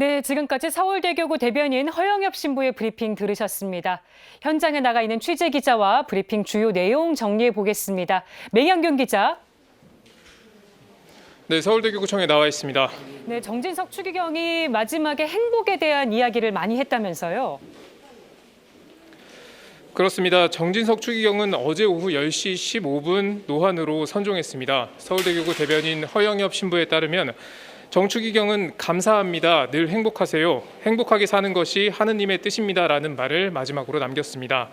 네, 지금까지 서울대교구 대변인 허영엽 신부의 브리핑 들으셨습니다. 현장에 나가 있는 취재 기자와 브리핑 주요 내용 정리해 보겠습니다. 맹양균 기자. 네, 서울대교구청에 나와 있습니다. 네, 정진석 추기경이 마지막에 행복에 대한 이야기를 많이 했다면서요. 그렇습니다. 정진석 추기경은 어제 오후 10시 15분 노환으로 선종했습니다. 서울대교구 대변인 허영엽 신부에 따르면 정추기경은 감사합니다. 늘 행복하세요. 행복하게 사는 것이 하느님의 뜻입니다라는 말을 마지막으로 남겼습니다.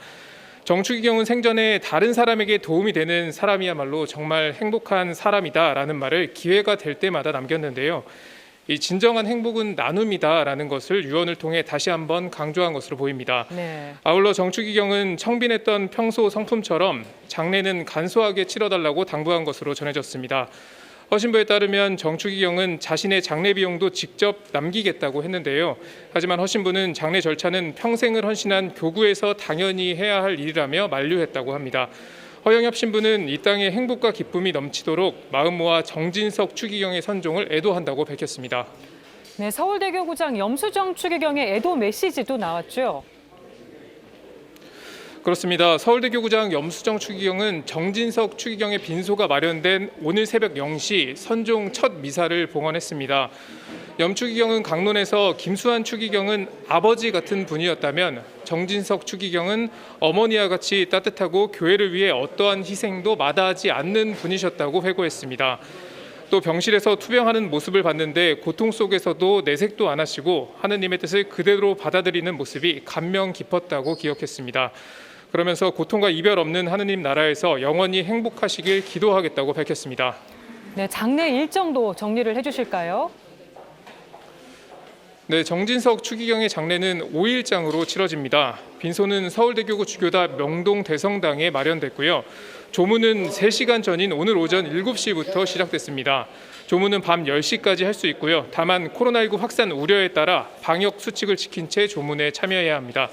정추기경은 생전에 다른 사람에게 도움이 되는 사람이야말로 정말 행복한 사람이다라는 말을 기회가 될 때마다 남겼는데요. 이 진정한 행복은 나눔이다라는 것을 유언을 통해 다시 한번 강조한 것으로 보입니다. 네. 아울러 정추기경은 청빈했던 평소 성품처럼 장례는 간소하게 치러달라고 당부한 것으로 전해졌습니다. 허신부에 따르면 정추기경은 자신의 장례 비용도 직접 남기겠다고 했는데요. 하지만 허신부는 장례 절차는 평생을 헌신한 교구에서 당연히 해야 할 일이라며 만류했다고 합니다. 허영엽 신부는 이 땅에 행복과 기쁨이 넘치도록 마음 모아 정진석 추기경의 선종을 애도한다고 밝혔습니다. 네, 서울대교구장 염수정 추기경의 애도 메시지도 나왔죠. 그렇습니다. 서울대 교구장 염수정 추기경은 정진석 추기경의 빈소가 마련된 오늘 새벽 0시 선종 첫 미사를 봉헌했습니다. 염 추기경은 강론에서 김수환 추기경은 아버지 같은 분이었다면 정진석 추기경은 어머니와 같이 따뜻하고 교회를 위해 어떠한 희생도 마다하지 않는 분이셨다고 회고했습니다. 또 병실에서 투병하는 모습을 봤는데 고통 속에서도 내색도 안 하시고 하느님의 뜻을 그대로 받아들이는 모습이 감명 깊었다고 기억했습니다. 그러면서 고통과 이별 없는 하느님 나라에서 영원히 행복하시길 기도하겠다고 밝혔습니다. 네, 장례 일정도 정리를 해주실까요? 네, 정진석 추기경의 장례는 5일장으로 치러집니다. 빈소는 서울대교구 주교다 명동 대성당에 마련됐고요. 조문은 3시간 전인 오늘 오전 7시부터 시작됐습니다. 조문은 밤 10시까지 할 수 있고요. 다만 코로나19 확산 우려에 따라 방역 수칙을 지킨 채 조문에 참여해야 합니다.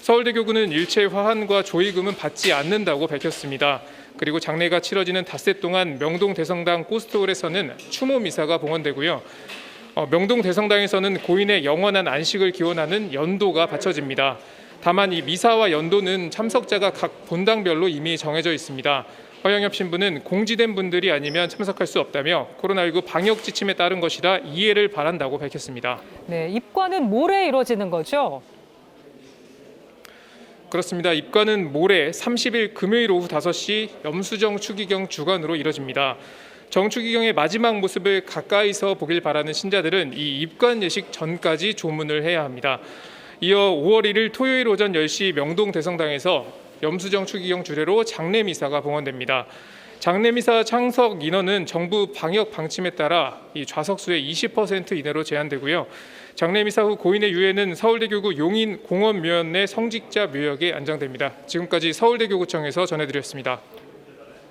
서울대교구는 일체 화환과 조의금은 받지 않는다고 밝혔습니다. 그리고 장례가 치러지는 닷새 동안 명동 대성당 고스트홀에서는 추모 미사가 봉헌되고요. 어, 명동 대성당에서는 고인의 영원한 안식을 기원하는 연도가 바쳐집니다. 다만 이 미사와 연도는 참석자가 각 본당별로 이미 정해져 있습니다. 허영엽 신부는 공지된 분들이 아니면 참석할 수 없다며 코로나19 방역 지침에 따른 것이라 이해를 바란다고 밝혔습니다. 네, 입관은 모레 이루어지는 거죠. 그렇습니다. 입관은 모레 30일 금요일 오후 5시 염수정 추기경 주관으로 이뤄집니다. 정추기경의 마지막 모습을 가까이서 보길 바라는 신자들은 이 입관 예식 전까지 조문을 해야 합니다. 이어 5월 1일 토요일 오전 10시 명동 대성당에서 염수정 추기경 주례로 장례 미사가 봉헌됩니다. 장례 미사 참석 인원은 정부 방역 방침에 따라 이 좌석수의 20% 이내로 제한되고요. 장례 미사 후 고인의 유해는 서울대교구 용인 공원묘연 내 성직자 묘역에 안장됩니다. 지금까지 서울대교구청에서 전해드렸습니다.